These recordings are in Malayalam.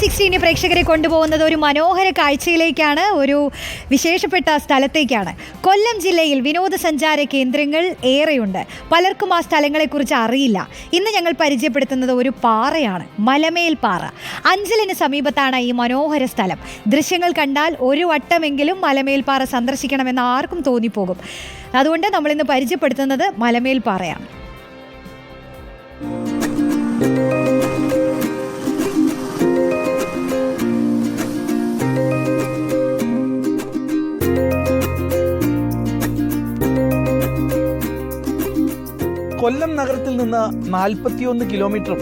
സിക്സ്റ്റീന് പ്രേക്ഷകരെ കൊണ്ടുപോകുന്നത് ഒരു മനോഹര കാഴ്ചയിലേക്കാണ് ഒരു വിശേഷപ്പെട്ട സ്ഥലത്തേക്കാണ്. കൊല്ലം ജില്ലയിൽ വിനോദസഞ്ചാര കേന്ദ്രങ്ങൾ ഏറെയുണ്ട്. പലർക്കും ആ സ്ഥലങ്ങളെക്കുറിച്ച് അറിയില്ല. ഇന്ന് ഞങ്ങൾ പരിചയപ്പെടുത്തുന്നത് ഒരു പാറയാണ് മലമേൽ പാറ. അഞ്ചലിന് സമീപത്താണ് ഈ മനോഹര സ്ഥലം. ദൃശ്യങ്ങൾ കണ്ടാൽ ഒരു വട്ടമെങ്കിലും മലമേൽ പാറ സന്ദർശിക്കണമെന്ന് ആർക്കും തോന്നിപ്പോകും. അതുകൊണ്ട് നമ്മളിന്ന് പരിചയപ്പെടുത്തുന്നത് മലമേൽ പാറയാണ്. കൊല്ലം നഗരത്തിൽ നിന്ന് നാൽപ്പത്തിയൊന്ന് കിലോമീറ്ററും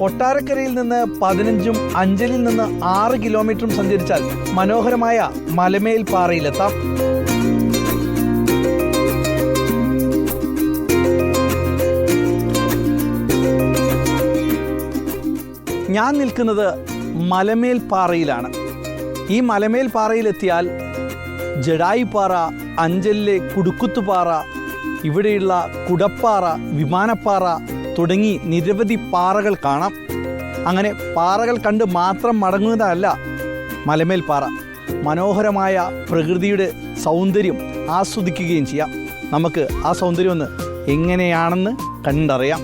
കൊട്ടാരക്കരയിൽ നിന്ന് പതിനഞ്ചും അഞ്ചലിൽ നിന്ന് ആറ് കിലോമീറ്ററും സഞ്ചരിച്ചാൽ മനോഹരമായ മലമേൽ പാറയിലെത്താം. ഞാൻ നിൽക്കുന്നത് മലമേൽ പാറയിലാണ്. ഈ മലമേൽ പാറയിലെത്തിയാൽ ജഡായിപ്പാറ അഞ്ചലിലെ കുടുക്കുത്തുപാറ ഇവിടെയുള്ള കുടപ്പാറ വിമാനപ്പാറ തുടങ്ങി നിരവധി പാറകൾ കാണാം. അങ്ങനെ പാറകൾ കണ്ട് മാത്രം മടങ്ങുന്നതല്ല മലമേൽ പാറ. മനോഹരമായ പ്രകൃതിയുടെ സൗന്ദര്യം ആസ്വദിക്കുകയും ചെയ്യാം. നമുക്ക് ആ സൗന്ദര്യം ഒന്ന് എങ്ങനെയാണെന്ന് കണ്ടറിയാം.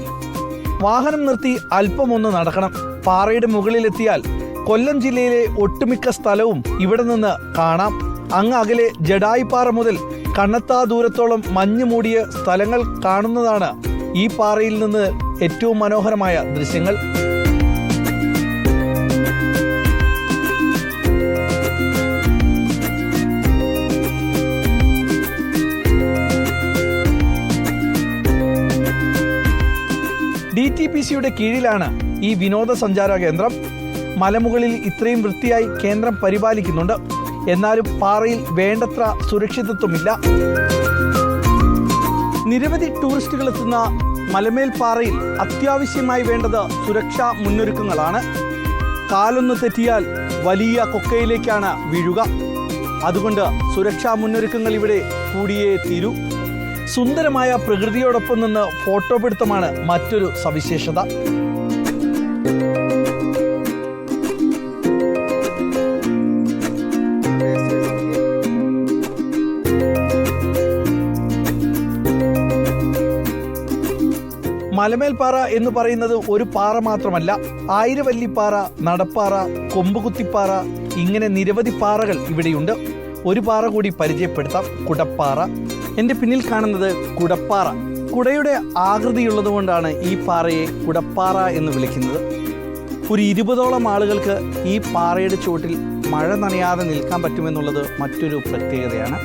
വാഹനം നിർത്തി അല്പമൊന്ന് നടക്കണം. പാറയുടെ മുകളിലെത്തിയാൽ കൊല്ലം ജില്ലയിലെ ഒട്ടുമിക്ക സ്ഥലവും ഇവിടെ നിന്ന് കാണാം. അങ്ങ് അകലെ ജഡായിപ്പാറ മുതൽ കണ്ണത്താ ദൂരത്തോളം മഞ്ഞ് മൂടിയ സ്ഥലങ്ങൾ കാണുന്നതാണ് ഈ പാറയിൽ നിന്ന് ഏറ്റവും മനോഹരമായ ദൃശ്യങ്ങൾ. ഡി ടി പി സിയുടെ കീഴിലാണ് ഈ വിനോദസഞ്ചാര കേന്ദ്രം. മലമുകളിൽ ഇത്രയും വൃത്തിയായി കേന്ദ്രം പരിപാലിക്കുന്നുണ്ട്. എന്നാലും പാറയിൽ വേണ്ടത്ര സുരക്ഷിതത്വമില്ല. നിരവധി ടൂറിസ്റ്റുകൾ എത്തുന്ന മലമേൽ പാറയിൽ അത്യാവശ്യമായി വേണ്ടത് സുരക്ഷാ മുന്നൊരുക്കങ്ങളാണ്. കാലൊന്ന് തെറ്റിയാൽ വലിയ കൊക്കയിലേക്കാണ് വീഴുക. അതുകൊണ്ട് സുരക്ഷാ മുന്നൊരുക്കങ്ങൾ ഇവിടെ കൂടിയേ തീരൂ. സുന്ദരമായ പ്രകൃതിയോടൊപ്പം നിന്ന് ഫോട്ടോ പിടുത്തമാണ് മറ്റൊരു സവിശേഷത. മലമേൽപ്പാറ എന്ന് പറയുന്നത് ഒരു പാറ മാത്രമല്ല ആയിരവല്ലിപ്പാറ നടപ്പാറ കൊമ്പുകുത്തിപ്പാറ ഇങ്ങനെ നിരവധി പാറകൾ ഇവിടെയുണ്ട്. ഒരു പാറ കൂടി പരിചയപ്പെടുത്താം കുടപ്പാറ. എന്റെ പിന്നിൽ കാണുന്നത് കുടപ്പാറ. കുടയുടെ ആകൃതിയുള്ളതുകൊണ്ടാണ് ഈ പാറയെ കുടപ്പാറ എന്ന് വിളിക്കുന്നത്. ഒരു ഇരുപതോളം ആളുകൾക്ക് ഈ പാറയുടെ ചുവട്ടിൽ മഴ നനയാതെ നിൽക്കാൻ പറ്റുമെന്നുള്ളത് മറ്റൊരു പ്രത്യേകതയാണ്.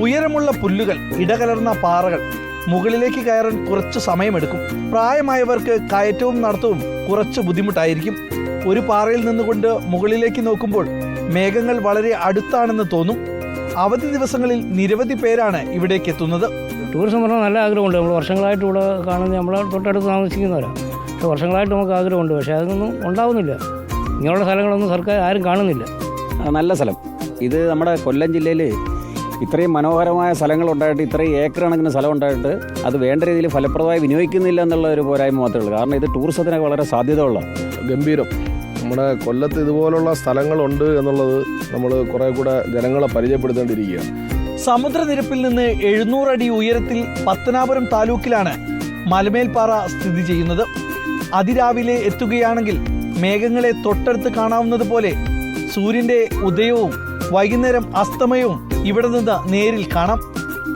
ഉയരമുള്ള പുല്ലുകൾ ഇടകലർന്ന പാറകൾ മുകളിലേക്ക് കയറാൻ കുറച്ച് സമയമെടുക്കും. പ്രായമായവർക്ക് കയറ്റവും നടത്തവും കുറച്ച് ബുദ്ധിമുട്ടായിരിക്കും. ഒരു പാറയിൽ നിന്നുകൊണ്ട് മുകളിലേക്ക് നോക്കുമ്പോൾ മേഘങ്ങൾ വളരെ അടുത്താണെന്ന് തോന്നും. അവധി ദിവസങ്ങളിൽ നിരവധി പേരാണ് ഇവിടേക്ക് എത്തുന്നത്. ടൂറിസം പറഞ്ഞാൽ നല്ല ആഗ്രഹമുണ്ട്. നമ്മൾ വർഷങ്ങളായിട്ട് ഇവിടെ കാണുന്ന നമ്മളെ തൊട്ടടുത്ത് താമസിക്കുന്നവരാണ് പക്ഷെ വർഷങ്ങളായിട്ട് നമുക്ക് ആഗ്രഹമുണ്ട്. പക്ഷേ അതൊന്നും ഉണ്ടാവുന്നില്ല. ഇങ്ങനെയുള്ള സ്ഥലങ്ങളൊന്നും സർക്കാർ ആരും കാണുന്നില്ല. നല്ല സ്ഥലം. ഇത് നമ്മുടെ കൊല്ലം ജില്ലയിൽ ഇത്രയും മനോഹരമായ സ്ഥലങ്ങളുണ്ടായിട്ട് ഇത്രയും ഏക്കർ കണക്കിന് സ്ഥലം ഉണ്ടായിട്ട് അത് വേണ്ട രീതിയിൽ ഫലപ്രദമായി വിനിയോഗിക്കുന്നില്ല എന്നുള്ള ഒരു പോരായ്മ മാത്രമേ ഉള്ളൂ. കാരണം ഇത് ടൂറിസത്തിനൊക്കെ വളരെ സാധ്യതയുള്ള ഗംഭീരം. നമ്മുടെ കൊല്ലത്ത് ഇതുപോലുള്ള സ്ഥലങ്ങളുണ്ട് എന്നുള്ളത് നമ്മൾ കുറേ കൂടെ ജനങ്ങളെ പരിചയപ്പെടുത്തേണ്ടിയിരിക്കുകയാണ്. സമുദ്രനിരപ്പിൽ നിന്ന് എഴുന്നൂറടി ഉയരത്തിൽ പത്തനാപുരം താലൂക്കിലാണ് മലമേൽപ്പാറ സ്ഥിതി ചെയ്യുന്നത്. അതിരാവിലെ എത്തുകയാണെങ്കിൽ മേഘങ്ങളെ തൊട്ടടുത്ത് കാണാവുന്നത് പോലെ സൂര്യന്റെ ഉദയവും വൈകുന്നേരം അസ്തമയവും ഇവിടെ നിന്ന് നേരിൽ കാണാം.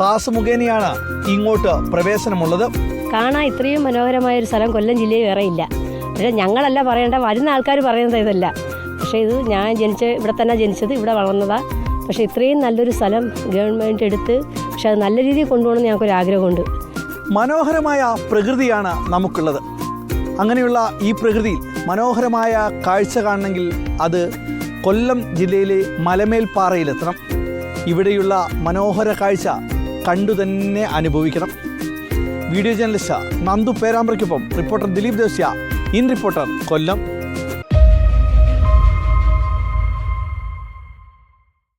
പാസ് മുഖേനയാണ് ഇങ്ങോട്ട് പ്രവേശനമുള്ളത്. കാണാൻ ഇത്രയും മനോഹരമായ ഒരു സ്ഥലം കൊല്ലം ജില്ലയിൽ വേറെ ഇല്ല. പക്ഷേ ഞങ്ങളല്ല പറയേണ്ട വരുന്ന ആൾക്കാർ പറയുന്നത് ഇതല്ല. പക്ഷേ ഇത് ഞാൻ ജനിച്ച ഇവിടെ തന്നെ ജനിച്ചത് ഇവിടെ വളർന്നതാണ് പക്ഷേ ഇത്രയും നല്ലൊരു സ്ഥലം ഗവൺമെന്റ് എടുത്ത് പക്ഷെ അത് നല്ല രീതിയിൽ കൊണ്ടുപോകണമെന്ന് ഞങ്ങൾക്കൊരു ആഗ്രഹമുണ്ട്. മനോഹരമായ പ്രകൃതിയാണ് നമുക്കുള്ളത്. അങ്ങനെയുള്ള ഈ പ്രകൃതിയിൽ മനോഹരമായ കാഴ്ച കാണണമെങ്കിൽ അത് കൊല്ലം ജില്ലയിലെ മലമേൽപ്പാറയിലെത്തണം. ഇവിടെയുള്ള മനോഹര കാഴ്ച കണ്ടു തന്നെ അനുഭവിക്കണം. വീഡിയോ ജേർണലിസ്റ്റ് നന്ദു പേരാമ്പ്രയ്ക്കൊപ്പം റിപ്പോർട്ടർ ദിലീപ് ദേശ്യ ഇൻ റിപ്പോർട്ടർ കൊല്ലം.